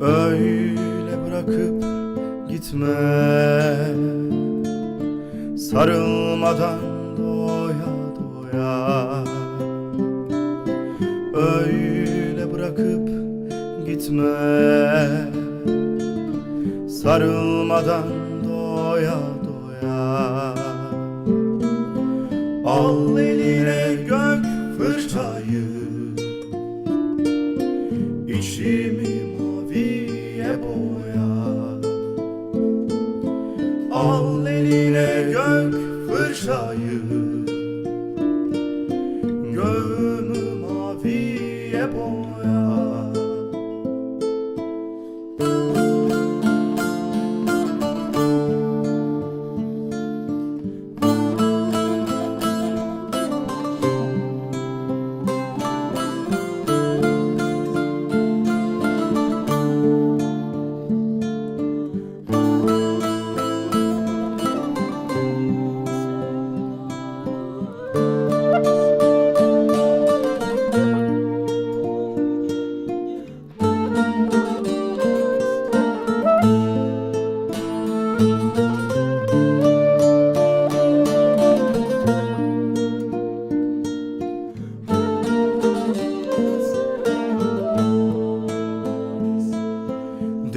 Öyle bırakıp gitme. Sarılmadan doya doya. Öyle bırakıp gitme. Sarılmadan doya doya. Al eline gök fırçayı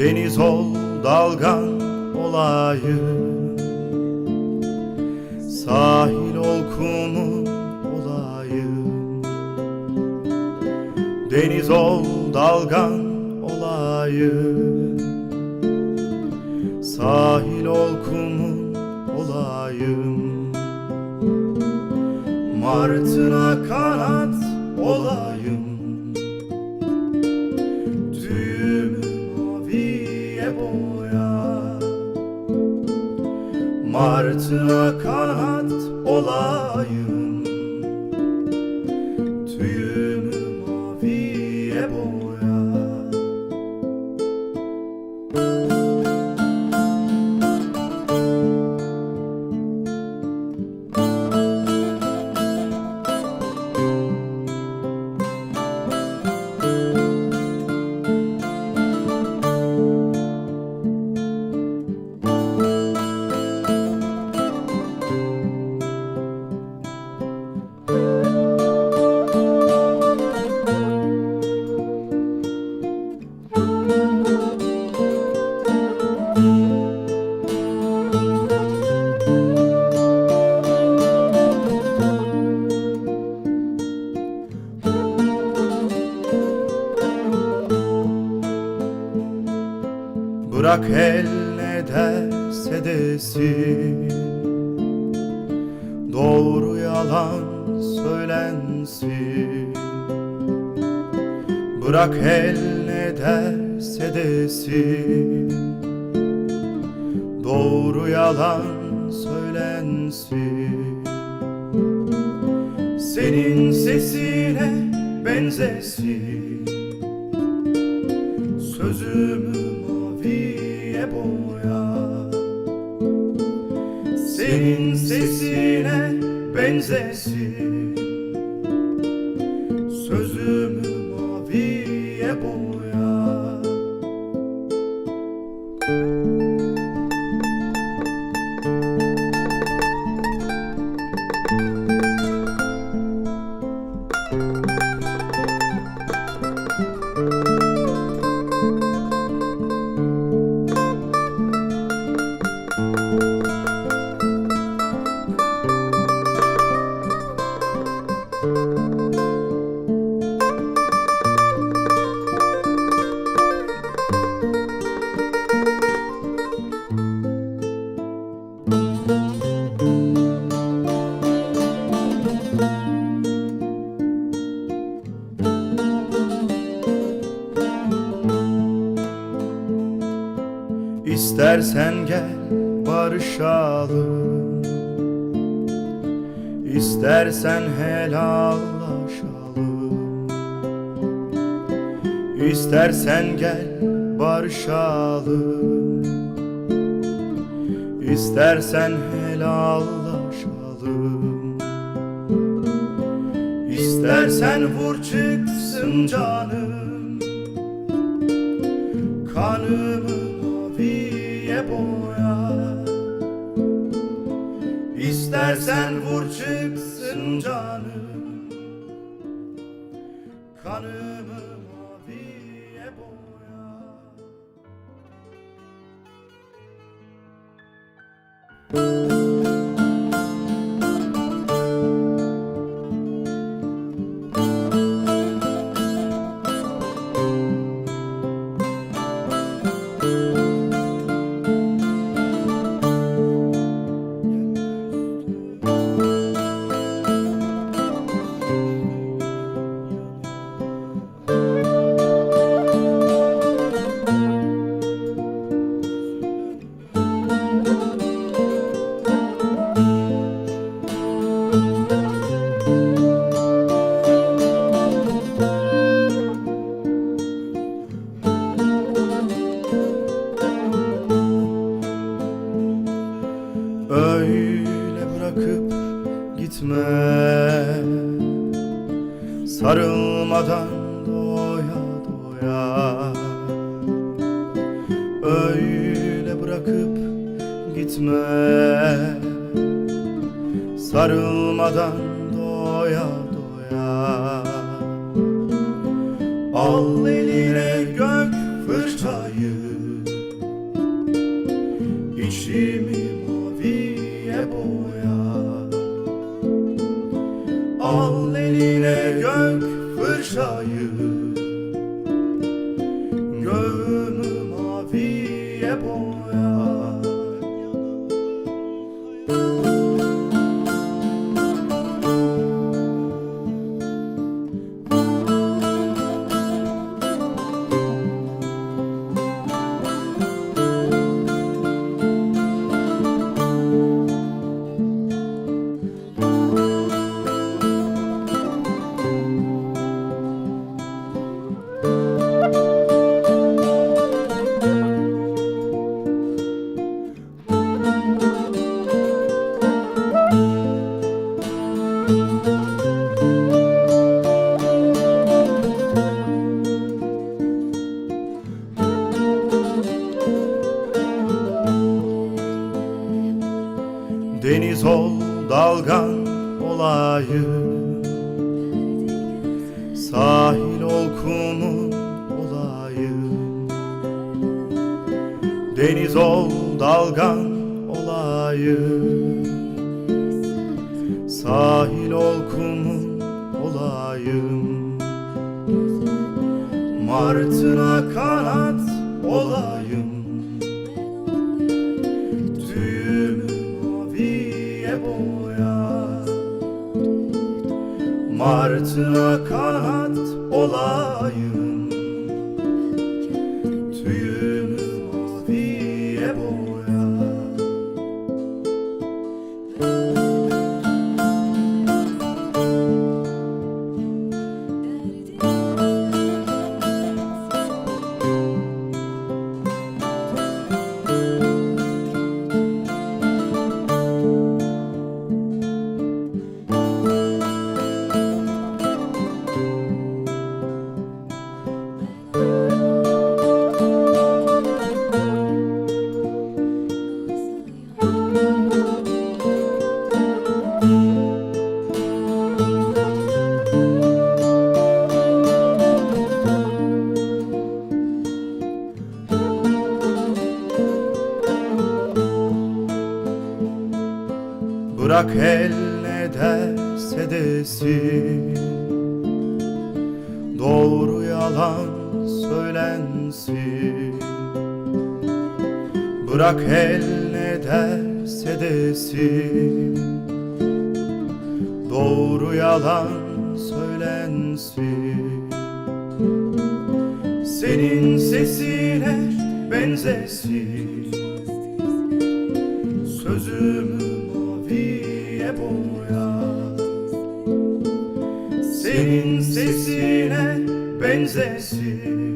Deniz ol dalgan olayım Sahil ol kumum olayım Deniz ol dalgan olayım Sahil ol kumum olayım Martına kanat olayım Martına kanat olayım Bırak el ne derse desin. Doğru yalan söylensin. Bırak el ne derse desin. Doğru yalan söylensin. Senin sesine benzesin benzesin Sözümü maviye boya İstersen gel barışalım. İstersen helallaşalım. İstersen gel barışalım. İstersen helallaşalım. İstersen vur çıksın canım. Kanımı boya. İstersen vur çıksın canım. Kanımı maviye boya Sarılmadan doya doya Al eline gök fırçayı İçimi maviye boya Al eline gök fırçayı Göğümü olayım. Sahil ol kumun olayım. Martına kanat olayım. Tüyümü maviye boya Martına kanat olayım Bırak el ne derse desin. Doğru yalan söylensin. Bırak el ne derse desin. Doğru yalan söylensin. Senin sesine benzesin Senin sesine benzesin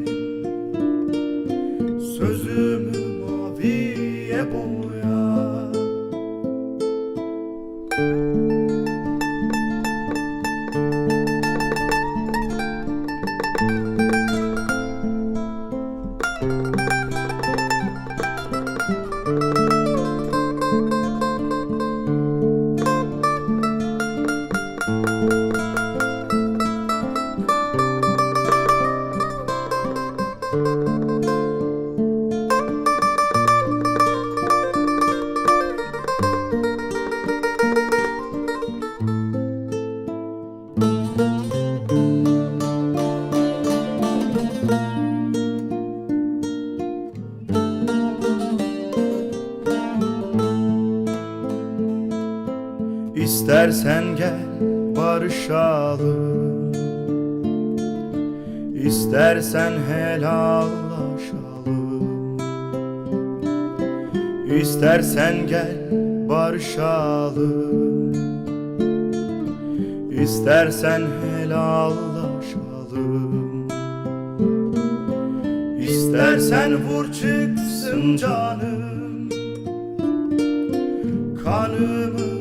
İstersen helallaşalım. İstersen gel barışalım. İstersen helallaşalım. İstersen vur çıksın canım. Kanımı